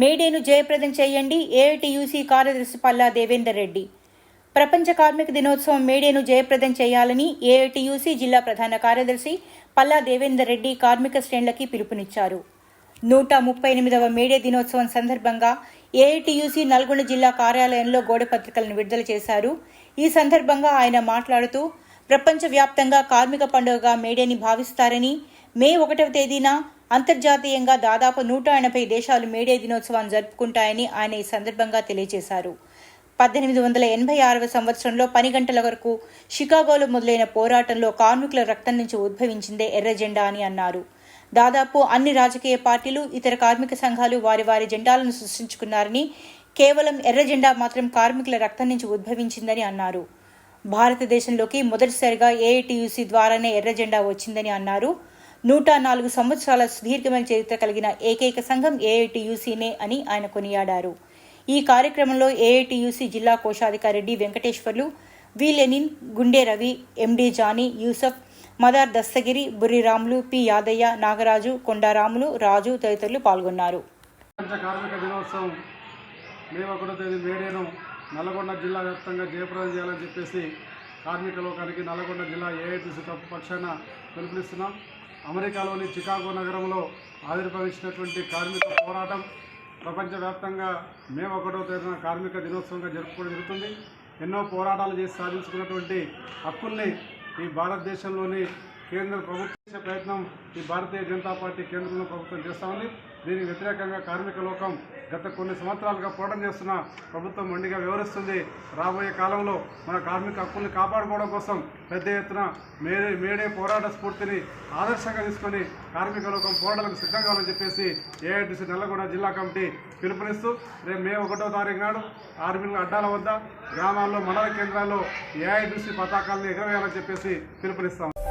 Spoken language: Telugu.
మేడేను జయప్రదం చేయండి. ఏఐటియూసీ కార్యదర్శి పల్లా దేవేందర్ రెడ్డి. ప్రపంచ కార్మిక దినోత్సవం మేడేను జయప్రదం చేయాలని ఏఐటియూసీ జిల్లా ప్రధాన కార్యదర్శి పల్లా దేవేందర్ రెడ్డి కార్మిక శ్రేణులకి పిలుపునిచ్చారు. నూట ముప్పై ఎనిమిదవ మేడే దినోత్సవం సందర్భంగా ఏఐటియుసి నల్గొండ జిల్లా కార్యాలయంలో గోడ పత్రికలను విడుదల చేశారు. ఈ సందర్భంగా ఆయన మాట్లాడుతూ ప్రపంచవ్యాప్తంగా కార్మిక పండుగగా మేడేని భావిస్తారని మే ఒకటవ తేదీన అంతర్జాతీయంగా దాదాపు నూట ఎనభై దేశాలు మేడే దినోత్సవాన్ని జరుపుకుంటాయని ఆయన ఈ సందర్భంగా తెలియజేశారు. పద్దెనిమిది వందల ఎనభై ఆరవ సంవత్సరంలో పని గంటల వరకు షికాగోలో మొదలైన పోరాటంలో కార్మికుల రక్తం నుంచి ఉద్భవించిందే ఎర్ర జెండా అని అన్నారు. దాదాపు అన్ని రాజకీయ పార్టీలు ఇతర కార్మిక సంఘాలు వారి వారి జెండాలను సృష్టించుకున్నారని కేవలం ఎర్ర జెండా మాత్రం కార్మికుల రక్తం నుంచి ఉద్భవించిందని అన్నారు. భారతదేశంలోకి మొదటిసారిగా ఏఐటియుసి ద్వారానే ఎర్ర జెండా వచ్చిందని అన్నారు. నూట నాలుగు సంవత్సరాల సుదీర్ఘమైన చరిత్ర కలిగిన ఏకైక సంఘం ఏఐటియుసినే అని ఆయన కొనియాడారు. ఈ కార్యక్రమంలో ఏఐటియుసి జిల్లా కోశాధికారి D Venkateswarlu V. Lenin Gunde Ravi MD Jani Yusuf Madar Dastagiri Burriramulu P. Yadaiah Nagaraju Kondaramulu Raju తదితరులు పాల్గొన్నారు. కార్మిక దినోత్సవం మే ఒకటో తేదీ మేడేను నల్గొండ జిల్లా వ్యాప్తంగా జయప్రదం చేయాలని చెప్పేసి కార్మిక లోకానికి నల్గొండ జిల్లా ఏఐటీసీ తప్పు పక్షాన పిలుపునిస్తున్నాం. అమెరికాలోని చికాగో నగరంలో ఆవిర్భవించినటువంటి కార్మిక పోరాటం ప్రపంచవ్యాప్తంగా మే ఒకటో తేదీన కార్మిక దినోత్సవంగా జరుపుకోవడం జరుగుతుంది. ఎన్నో పోరాటాలు చేసి సాధించుకున్నటువంటి హక్కుల్ని ఈ భారతదేశంలోని కేంద్ర ప్రభుత్వం చేసే ప్రయత్నం ఈ భారతీయ జనతా పార్టీ కేంద్రంలో ప్రభుత్వం చేస్తూ ఉంది. దీనికి వ్యతిరేకంగా కార్మిక లోకం గత కొన్ని సంవత్సరాలుగా పోరాటం చేస్తున్న ప్రభుత్వం మొండిగా వివరిస్తుంది రాబోయే కాలంలో మన కార్మిక హక్కుల్ని కాపాడుకోవడం కోసం పెద్ద ఎత్తున మేడే మేడే పోరాట స్ఫూర్తిని ఆదర్శంగా తీసుకొని కార్మిక లోకం పోరాటాలకు సిద్ధం కావాలని చెప్పేసి ఏఐటీసీ నల్లగొండ జిల్లా కమిటీ పిలుపునిస్తూ రేపు మే ఒకటో తారీఖు నాడు ఆర్మీల అడ్డాల వద్ద గ్రామాల్లో మండల కేంద్రాల్లో ఏఐటీసీ పతాకాలను ఎగరవేయాలని చెప్పేసి పిలుపునిస్తాం.